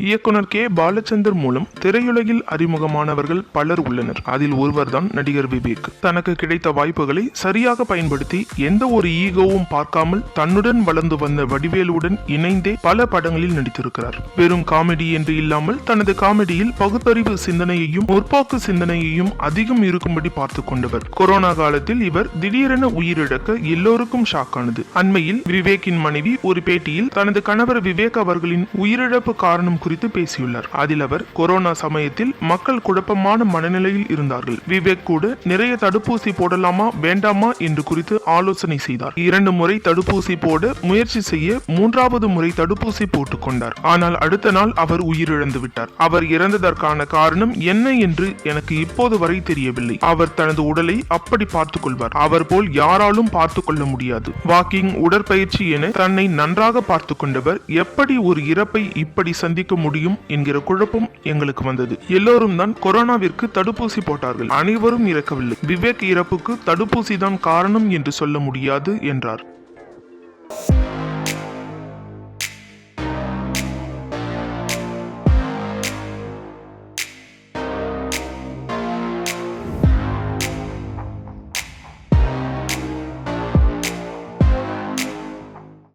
இயக்குனர் கே. பாலச்சந்தர் மூலம் திரையுலகில் அறிமுகமானவர்கள் பலர் உள்ளனர். அதில் ஒருவர்தான் நடிகர் விவேக். தனக்கு கிடைத்த வாய்ப்புகளை சரியாக பயன்படுத்தி எந்த ஒரு ஈகோவும் பார்க்காமல் தன்னுடன் வளர்ந்து வந்த வடிவேலுடன் இணைந்தே பல படங்களில் நடித்திருக்கிறார். வெறும் காமெடி என்று இல்லாமல் தனது காமெடியில் பகுத்தறிவு சிந்தனையையும் முற்போக்கு சிந்தனையையும் அதிகம் இருக்கும்படி பார்த்து கொண்டவர். கொரோனா காலத்தில் இவர் திடீரென உயிரிழக்க எல்லோருக்கும் ஷாக்கானது அண்மையில் விவேக்கின் மனைவி ஒரு பேட்டியில் தனது கணவர் விவேக் அவர்களின் உயிரிழப்பு காரணம் குறித்து பேசியுள்ளார். அதில் அவர் கொரோனா சமயத்தில் மக்கள் குழப்பமான மனநிலையில் இருந்தார்கள். விவேக் கூட நிறைய தடுப்பூசி போடலாமா வேண்டாமா? என்று குறித்து ஆலோசனை செய்தார். இரண்டு முறை தடுப்பூசி போட முயற்சி செய்ய மூன்றாவது முறை தடுப்பூசி போட்டுக் கொண்டார். ஆனால் அடுத்த நாள் அவர் உயிரிழந்து விட்டார். அவர் இறந்ததற்கான காரணம் என்ன என்று எனக்கு இப்போது வரை தெரியவில்லை. அவர் தனது உடலை அப்படி பார்த்துக் கொள்வார். அவர் போல் யாராலும் பார்த்து கொள்ள முடியாது. வாக்கிங் உடற்பயிற்சி என தன்னை நன்றாக பார்த்து கொண்டவர் எப்படி ஒரு இறப்பை இப்படி சந்திக்க முடியும் என்கிற குழப்பம் எங்களுக்கு வந்தது. எல்லோரும் தான் கொரோனாவிற்கு தடுப்பூசி போட்டார்கள். அனைவரும் இறக்கவில்லை. விவேக் இறப்புக்கு தடுப்பூசி தான் காரணம் என்று சொல்ல முடியாது என்றார்.